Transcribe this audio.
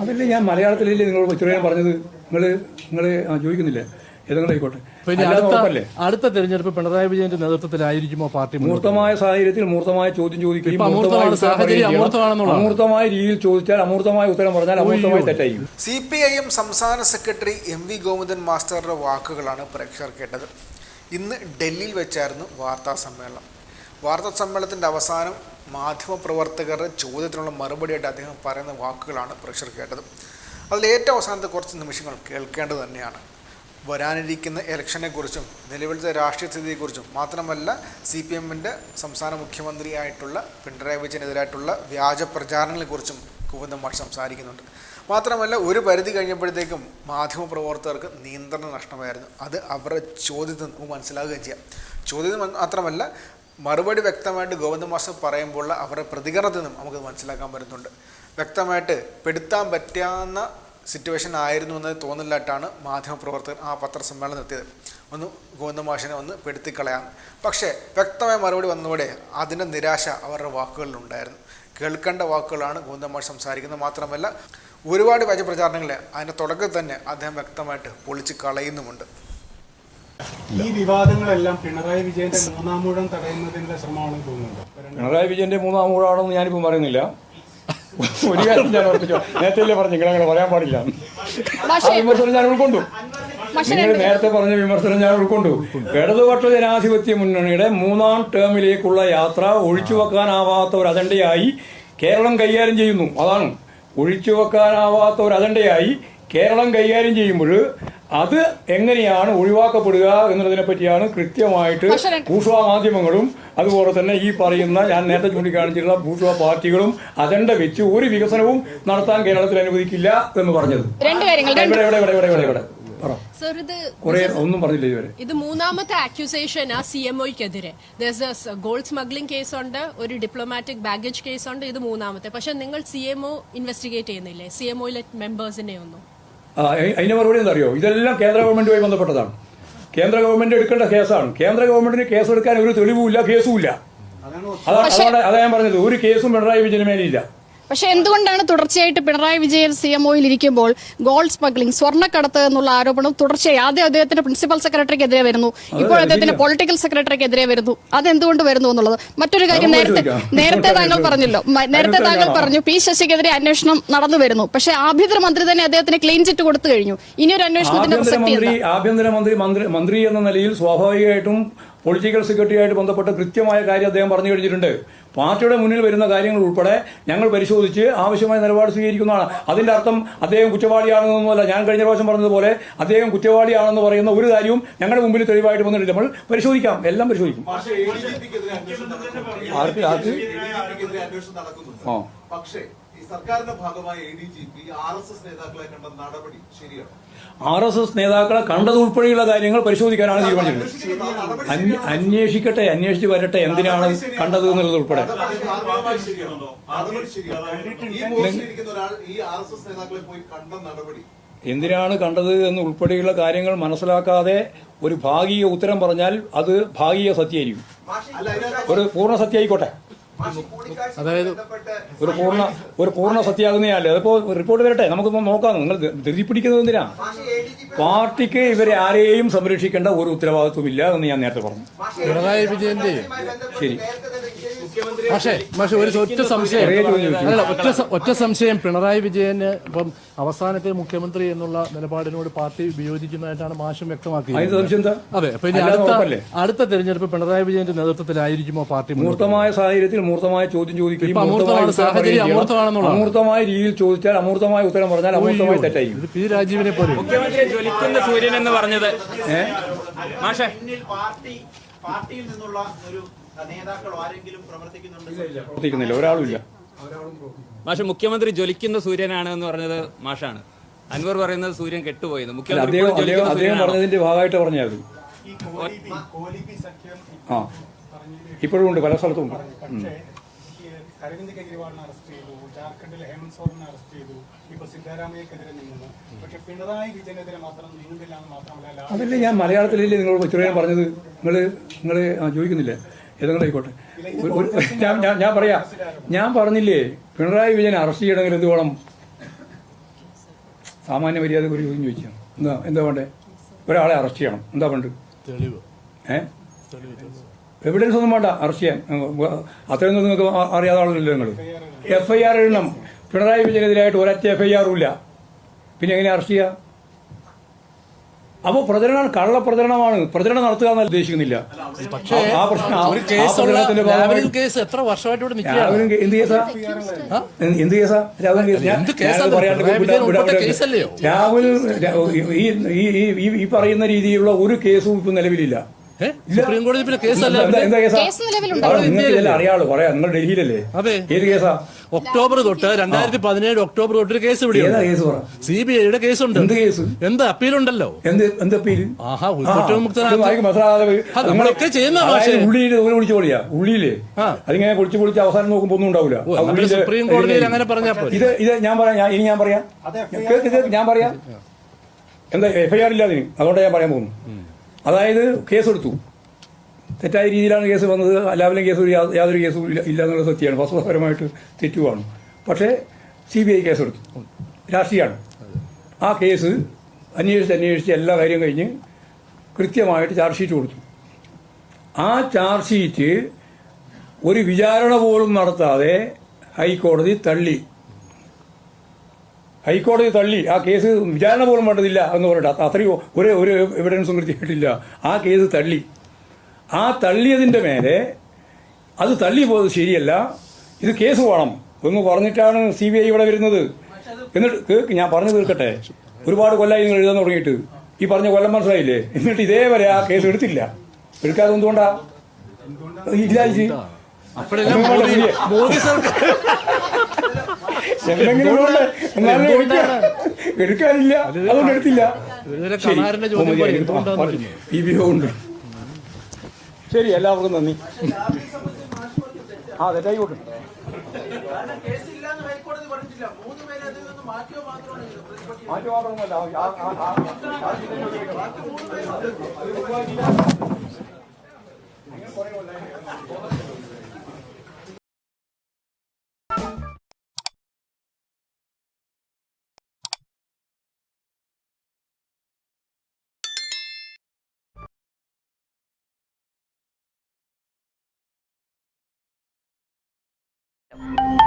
അതല്ലേ ഞാൻ മലയാളത്തിലല്ലേ നിങ്ങൾ ഇത്രയും പറഞ്ഞത്? നിങ്ങൾ നിങ്ങൾ ചോദിക്കുന്നില്ലേ? ഏതെങ്കിലും പിന്നെ അടുത്ത അടുത്ത തെരഞ്ഞെടുപ്പ് പിണറായി വിജയന്റെ നേതൃത്വത്തിലായിരിക്കുമോ പാർട്ടി മൂർത്തമായ സാഹചര്യത്തിൽ മൂർത്തമായ ചോദ്യം ചോദിക്കുകയും. അമൂർത്തമായ രീതിയിൽ ചോദിച്ചാൽ അമൂർത്തമായ ഉത്തരം പറഞ്ഞാൽ അമൂർത്തമായി തെറ്റായി. സി പി ഐ എം സംസ്ഥാന സെക്രട്ടറി എം വി ഗോവിന്ദൻ മാസ്റ്ററുടെ വാക്കുകളാണ് പ്രേക്ഷകർ കേട്ടത്. ഇന്ന് ഡൽഹിയിൽ വെച്ചായിരുന്നു വാർത്താ സമ്മേളനം. വാർത്താ സമ്മേളനത്തിന്റെ അവസാനം മാധ്യമപ്രവർത്തകരുടെ ചോദ്യത്തിനുള്ള മറുപടിയായിട്ട് അദ്ദേഹം പറയുന്ന വാക്കുകളാണ് പ്രഷർ കേട്ടത്. അതിൽ ഏറ്റവും അവസാനത്തെ കുറച്ച് നിമിഷങ്ങൾ കേൾക്കേണ്ടത് തന്നെയാണ്. വരാനിരിക്കുന്ന ഇലക്ഷനെക്കുറിച്ചും നിലവിലത്തെ രാഷ്ട്രീയ സ്ഥിതിയെക്കുറിച്ചും മാത്രമല്ല സി പി എമ്മിന്റെ സംസ്ഥാന മുഖ്യമന്ത്രിയായിട്ടുള്ള പിണറായി വിജയനെതിരായിട്ടുള്ള വ്യാജ പ്രചാരണങ്ങളെക്കുറിച്ചും ഗോവിന്ദൻ മാഷ് സംസാരിക്കുന്നുണ്ട്. മാത്രമല്ല ഒരു പരിധി കഴിഞ്ഞപ്പോഴത്തേക്കും മാധ്യമപ്രവർത്തകർക്ക് നിയന്ത്രണ നഷ്ടമായിരുന്നു. അത് അവരുടെ ചോദ്യത്തിൽ നമുക്ക് മനസ്സിലാകുകയും ചെയ്യാം. ചോദ്യം മാത്രമല്ല മറുപടി വ്യക്തമായിട്ട് ഗോവിന്ദ പറയുമ്പോൾ അവരുടെ പ്രതികരണത്തിൽ നിന്നും നമുക്ക് മനസ്സിലാക്കാൻ പറ്റുന്നുണ്ട്. വ്യക്തമായിട്ട് പെടുത്താൻ പറ്റാവുന്ന സിറ്റുവേഷൻ ആയിരുന്നു എന്ന് തോന്നില്ലായിട്ടാണ് മാധ്യമപ്രവർത്തകർ ആ പത്രസമ്മേളനം എത്തിയത് ഒന്ന് ഗോവിന്ദമാഷിനെ ഒന്ന് പെടുത്തിക്കളയാം പക്ഷേ വ്യക്തമായ മറുപടി വന്നതോടെ അതിന്റെ നിരാശ അവരുടെ വാക്കുകളിലുണ്ടായിരുന്നു. കേൾക്കേണ്ട വാക്കുകളാണ് ഗോവിന്ദമാഷ് സംസാരിക്കുന്നത് മാത്രമല്ല ഒരുപാട് വ്യാജ പ്രചാരണങ്ങളെ അതിന്റെ തുടക്കത്തിൽ തന്നെ അദ്ദേഹം വ്യക്തമായിട്ട് പൊളിച്ച് കളയുന്നുമുണ്ട്. ഈ വിവാദങ്ങളെല്ലാം പിണറായി വിജയന്റെ മൂന്നാം മൂഴം തടയുന്നതിന്റെ ശ്രമമാണെന്ന് തോന്നുന്നുണ്ട്? പിണറായി വിജയന്റെ മൂന്നാം മൂടാണെന്ന് ഞാനിപ്പോൾ പറയുന്നില്ല. ഒരു കാര്യം ഞാൻ ഓർപ്പിച്ചോ നേരത്തെ പറഞ്ഞു നിങ്ങൾ അങ്ങനെ പറയാൻ പാടില്ല. ആ വിമർശനം ഞാൻ ഉൾക്കൊണ്ടു. നിങ്ങൾ നേരത്തെ പറഞ്ഞ വിമർശനം ഞാൻ ഉൾക്കൊണ്ടു. ഇടതുപക്ഷ ജനാധിപത്യ മുന്നണിയുടെ മൂന്നാം ടേമിലേക്കുള്ള യാത്ര ഒഴിച്ചുവെക്കാനാവാത്ത ഒരു അജണ്ടയായി കേരളം കൈകാര്യം ചെയ്യുന്നു. അതാണ്. ഒഴിച്ചുവെക്കാനാവാത്ത ഒരു അജണ്ടയായി കേരളം കൈകാര്യം ചെയ്യുമ്പോൾ അത് എങ്ങനെയാണ് ഒഴിവാക്കപ്പെടുക എന്നുള്ളതിനെ പറ്റിയാണ് കൃത്യമായിട്ട് ഭൂഷ്വാ മാധ്യമങ്ങളും അതുപോലെ തന്നെ ഈ പറയുന്ന ഞാൻ നേരത്തെ ചൂണ്ടിക്കാണിച്ചിട്ടുള്ള ഭൂഷ്വാ പാർട്ടികളും അജണ്ട വെച്ച് ഒരു വികസനവും നടത്താൻ കേരളത്തിൽ അനുവദിക്കില്ല എന്ന് പറഞ്ഞത്. ഒന്നും പറഞ്ഞില്ല ഇതുവരെ. ഇത് മൂന്നാമത്തെ അക്യൂസേഷൻ ആ സി എം ഒക്കെതിരെ ഗോൾഡ് സ്മഗ്ലിംഗ് കേസ് ഉണ്ട് ഒരു ഡിപ്ലോമാറ്റിക് ബാഗേജ് കേസ് ഉണ്ട് ഇത് മൂന്നാമത്തെ. പക്ഷെ നിങ്ങൾ സി എം ഒ ഇൻവെസ്റ്റിഗേറ്റ് ചെയ്യുന്നില്ലേ? സി എം ഒയിലെ മെമ്പേഴ്സിനെ ഒന്നും. ആ അ- അതിന്റെ മറുപടി എന്താ അറിയോ ഇതെല്ലാം കേന്ദ്ര ഗവൺമെന്റുമായി ബന്ധപ്പെട്ടതാണ്. കേന്ദ്ര ഗവൺമെന്റ് എടുക്കേണ്ട കേസാണ്. കേന്ദ്ര ഗവൺമെന്റിന് കേസ് എടുക്കാൻ ഒരു തെളിവുമില്ല കേസുമില്ല. അതാണ് അതാണ് അതാ ഞാൻ പറഞ്ഞത്. ഒരു കേസും പിണറായി വിജയന് മേലില്ല. പക്ഷെ എന്തുകൊണ്ടാണ് തുടർച്ചയായിട്ട് പിണറായി വിജയൻ സി എം ഒയിൽ ഇരിക്കുമ്പോൾ ഗോൾഡ് സ്മഗ്ലിംഗ് സ്വർണക്കടത്ത് എന്നുള്ള ആരോപണം തുടർച്ചയായി? ആദ്യം അദ്ദേഹത്തിന്റെ പ്രിൻസിപ്പൽ സെക്രട്ടറിക്കെതിരെ വരുന്നു. ഇപ്പോൾ അദ്ദേഹത്തിന്റെ പൊളിറ്റിക്കൽ സെക്രട്ടറിക്കെതിരെ വരുന്നു. അതെന്തുകൊണ്ട് വരുന്നു എന്നുള്ളത്? മറ്റൊരു കാര്യം നേരത്തെ നേരത്തെ താങ്കൾ പറഞ്ഞല്ലോ. നേരത്തെ താങ്കൾ പറഞ്ഞു പി ശശിക്കെതിരെ അന്വേഷണം നടന്നു വരുന്നു. പക്ഷെ ആഭ്യന്തരമന്ത്രി തന്നെ അദ്ദേഹത്തിന് ക്ലീൻ ചിറ്റ് കൊടുത്തു കഴിഞ്ഞു. ഇനി ഒരു അന്വേഷണത്തിന്റെ പ്രസക്തി ആഭ്യന്തരമന്ത്രി മന്ത്രി എന്ന നിലയിൽ സ്വാഭാവികമായിട്ടും പൊളിറ്റിക്കൽ സെക്രട്ടറിയായിട്ട് ബന്ധപ്പെട്ട കൃത്യമായ കാര്യം അദ്ദേഹം പറഞ്ഞു കഴിഞ്ഞിട്ടുണ്ട്. പാർട്ടിയുടെ മുന്നിൽ വരുന്ന കാര്യങ്ങൾ ഉൾപ്പെടെ ഞങ്ങൾ പരിശോധിച്ച് ആവശ്യമായ നിലപാട് സ്വീകരിക്കുന്നതാണ്. അതിന്റെ അർത്ഥം അദ്ദേഹം കുറ്റവാളിയാണെന്നൊന്നുമല്ല. ഞാൻ കഴിഞ്ഞ പ്രാവശ്യം പറഞ്ഞതുപോലെ അദ്ദേഹം കുറ്റവാളിയാണെന്ന് പറയുന്ന ഒരു കാര്യവും ഞങ്ങളുടെ മുമ്പിൽ തെളിവായിട്ട് വന്നിട്ട് നമ്മൾ പരിശോധിക്കാം. എല്ലാം പരിശോധിക്കും. ആർക്ക് ആ. സർക്കാരിന്റെ ഭാഗമായ A D G P R S S നേതാക്കളെ കണ്ട നടപടി ശരിയാണ്? ആർ എസ് എസ് നേതാക്കളെ കണ്ടതുൾപ്പെടെയുള്ള കാര്യങ്ങൾ പരിശോധിക്കാനാണ് തീരുമാനിച്ചത്. അന്വ- അന്വേഷിക്കട്ടെ അന്വേഷിച്ച് വരട്ടെ എന്തിനാണ് കണ്ടത് എന്നുള്ളത് ഉൾപ്പെടെ. എന്തിനാണ് കണ്ടത് എന്ന് ഉൾപ്പെടെയുള്ള കാര്യങ്ങൾ മനസ്സിലാക്കാതെ ഒരു ഭാഗീയ ഉത്തരം പറഞ്ഞാൽ അത് ഭാഗീയ സത്യമായിരിക്കും. അല്ല ഒരു പൂർണ സത്യമായിക്കോട്ടെ അതായത് ഒരു പൂർണ ഒരു പൂർണ സത്യാകുന്നതല്ലേ അതിപ്പോ റിപ്പോർട്ട് വരട്ടെ? നമുക്കൊന്ന് നോക്കാം. നിങ്ങൾ ധൃതി പിടിക്കുന്നത് എന്തിനാ? പാർട്ടിക്ക് ഇവരെ ആരെയും സംരക്ഷിക്കേണ്ട ഒരു ഉത്തരവാദിത്വമില്ല എന്ന് ഞാൻ നേരത്തെ പറഞ്ഞു. പിണറായി വിജയന്റെ ശരി. പക്ഷേ പക്ഷെ ഒരു ഒറ്റ സംശയം. അല്ല ഒറ്റ ഒറ്റ സംശയം. പിണറായി വിജയന് ഇപ്പം അവസാനത്തെ മുഖ്യമന്ത്രി എന്നുള്ള നിലപാടിനോട് പാർട്ടി വിയോജിക്കുന്നതായിട്ടാണ് മാഷം വ്യക്തമാക്കിയത്. സംശയം എന്താ? അതെ അപ്പൊ ഇനി അടുത്ത അടുത്ത തെരഞ്ഞെടുപ്പ് പിണറായി വിജയന്റെ നേതൃത്വത്തിലായിരിക്കുമോ പാർട്ടി മുന്നോട്ട്? മൂർത്തമായ സാഹചര്യത്തിൽ മൂർത്തമായ ചോദ്യം ചോദിക്കുകയും. അമൂർത്തമായ രീതിയിൽ ചോദിച്ചാൽ അമൂർത്തമായ ഉത്തരം പറഞ്ഞാൽ അമൂർത്തമായി തെറ്റായിരിക്കും. ഇത് പി രാജീവിനെ പോലെ. മുഖ്യമന്ത്രി ജ്വലിക്കുന്ന സൂര്യൻ എന്ന് പറഞ്ഞത് മാഷെ. പിന്നിൽ പാർട്ടി പാർട്ടിയിൽ നിന്നുള്ള ഒരു നേതാക്കളോ ആരെങ്കിലും പ്രവർത്തിക്കുന്നുണ്ട്? പ്രവർത്തിക്കുന്നില്ല. ഒരാളുമില്ല മാഷെ മുഖ്യമന്ത്രി ജ്വലിക്കുന്ന സൂര്യനാണ് എന്ന് പറഞ്ഞത് മാഷാണ്. അൻവർ പറയുന്നത് സൂര്യൻ കെട്ടുപോയത് അല്ല, മുഖ്യമന്ത്രി അദ്ദേഹം? പറഞ്ഞതിന്റെ ഭാഗമായിട്ട് ആ. ഇപ്പോഴും ഉണ്ട് പല സ്ഥലത്തും ഉണ്ട്. അരവിന്ദ് കെജ്രിവാളിനെ അറസ്റ്റ് ചെയ്തു ജാർഖണ്ഡിലെ ഹേമന്ത് സോറനെ അറസ്റ്റ് ചെയ്തു ഇപ്പൊ സിദ്ധാരാമയ്യക്കെതിരെ നീങ്ങുന്നു പക്ഷെ പിണറായി വിജയനെതിരെ മാത്രം നീങ്ങുന്നില്ല എന്ന് മാത്രമല്ല അതല്ലേ ഞാൻ മലയാളത്തിലല്ലേ നിങ്ങൾ ഇത്രയും പറഞ്ഞത്? നിങ്ങൾ നിങ്ങൾ ചോദിക്കുന്നില്ലേ? ഏതെങ്കിലും ആയിക്കോട്ടെ. ഒരു- ഒരു- ഞാൻ പറയാം. ഞാൻ പറഞ്ഞില്ലേ പിണറായി വിജയൻ അറസ്റ്റ് ചെയ്യണമെങ്കിൽ എന്ത് വേണം? സാമാന്യ മര്യാദ ഒരു ചോദ്യം ചോദിച്ചു എന്താ എന്താ വേണ്ടേ? ഒരാളെ അറസ്റ്റ് ചെയ്യണം. എന്താ വേണ്ട ഏഹ് ഏ? എവിഡൻസ് ഒന്നും വേണ്ട അറസ്റ്റ് ചെയ്യാൻ. അത്രയൊന്നും നിങ്ങൾക്ക് അറിയാത്ത ആളല്ലോ നിങ്ങൾ? എഫ് ഐ ആർ എഴുതണം. പിണറായി വിജയനെതിരായിട്ട് ഒരൊറ്റ എഫ് ഐ ആറും ഇല്ല. പിന്നെ എങ്ങനെ അറസ്റ്റ് ചെയ്യുക അപ്പോൾ പ്രചരണം കള്ളപ്രചരണമാണ് പ്രചരണം നടത്തുക എന്നല്ല ഉദ്ദേശിക്കുന്നില്ല. പക്ഷേ ആ- പ്രശ്നം കേസ് എത്ര വർഷമായിട്ട് ഇവിടെ എന്ത് കേസാ? എന്ത് കേസാ? രാഹുൽ കേസ് ഈ പറയുന്ന രീതിയിലുള്ള ഒരു കേസും ഇപ്പൊ നിലവിലില്ല? സുപ്രീം കോടതി പിന്നെ കേസല്ല? അറിയാളൂ പറയാ നിങ്ങൾ ഡൽഹിയിലല്ലേ? അതെ. ഏത് കേസാ? ഒക്ടോബർ തൊട്ട് രണ്ടായിരത്തി പതിനേഴ് ഒക്ടോബർ തൊട്ട് ഒരു കേസ് ഇവിടെ ഏതാ കേസ് പറ? സി ബി ഐയുടെ കേസുണ്ട്. എന്ത് കേസ്? എന്ത് അപ്പീലുണ്ടല്ലോ? എന്ത് എന്ത് അപ്പീൽ? ആഹാ നമ്മളൊക്കെ ചെയ്യുന്ന ഒരു വിളിച്ചു പൊളിയാ ഉള്ളിയിൽ അതിങ്ങനെ കുളിച്ച് പൊളിച്ച് അവസാനം നോക്കുമ്പോ ഒന്നും ഉണ്ടാവില്ല സുപ്രീം കോടതിയിൽ അങ്ങനെ പറഞ്ഞാ പോരെ? ഇത് ഇത് ഞാൻ പറയാം ഇനി ഞാൻ പറയാം. ഞാൻ പറയാം. എന്താ എഫ്ഐആർ ഇല്ല അതിന്. അതുകൊണ്ടാണ് ഞാൻ പറയാൻ പോകുന്നു അതായത് കേസെടുത്തു. തെറ്റായ രീതിയിലാണ് കേസ് വന്നത്. ലാവലിൻ കേസ് യാതൊരു കേസും ഇല്ല ഇല്ല എന്നുള്ള സത്യമാണ്. വസ്തുതാപരമായിട്ട് തെറ്റുമാണ് പക്ഷേ സി ബി ഐ കേസെടുത്തു. രാഷ്ട്രീയമാണ്. ആ കേസ് അന്വേഷിച്ച് അന്വേഷിച്ച് എല്ലാ കാര്യം കഴിഞ്ഞ് കൃത്യമായിട്ട് ചാർജ് ഷീറ്റ് കൊടുത്തു. ആ ചാർജ് ഷീറ്റ് ഒരു വിചാരണ പോലും നടത്താതെ ഹൈക്കോടതി തള്ളി. ഹൈക്കോടതി തള്ളി ആ കേസ് വിചാരണ പോലും വേണ്ടതില്ല എന്ന് പറഞ്ഞിട്ട് അത്രയും ഒരു ഒരു എവിഡൻസും കൃത്യമായിട്ടില്ല ആ കേസ് തള്ളി. ആ തള്ളിയതിന്റെ മേലെ അത് തള്ളി പോയത് ശരിയല്ല. ഇത് കേസ് വേണം എന്ന് പറഞ്ഞിട്ടാണ് സി ബി ഐ ഇവിടെ വരുന്നത്. എന്നിട്ട് ഞാൻ പറഞ്ഞു തീർക്കട്ടെ ഒരുപാട് കൊല്ലായി നിങ്ങൾ എഴുതാൻ തുടങ്ങിയിട്ട്. ഈ പറഞ്ഞ കൊല്ലം മനസ്സിലായില്ലേ? എന്നിട്ട് ഇതേവരെ ആ കേസ് എടുത്തില്ല. എടുക്കാതെ എന്തുകൊണ്ടാ? ഇല്ല മോദി സർക്കാർ എടുക്കാനില്ല അതുകൊണ്ട് എടുത്തില്ല ഇതുവരെ ശരി. എല്ലാവർക്കും നന്ദി ആ അതെ ആയിക്കോട്ടെ മാറ്റി മാത്രമല്ല. ഈ വിഭവമുണ്ട് ആ- Thank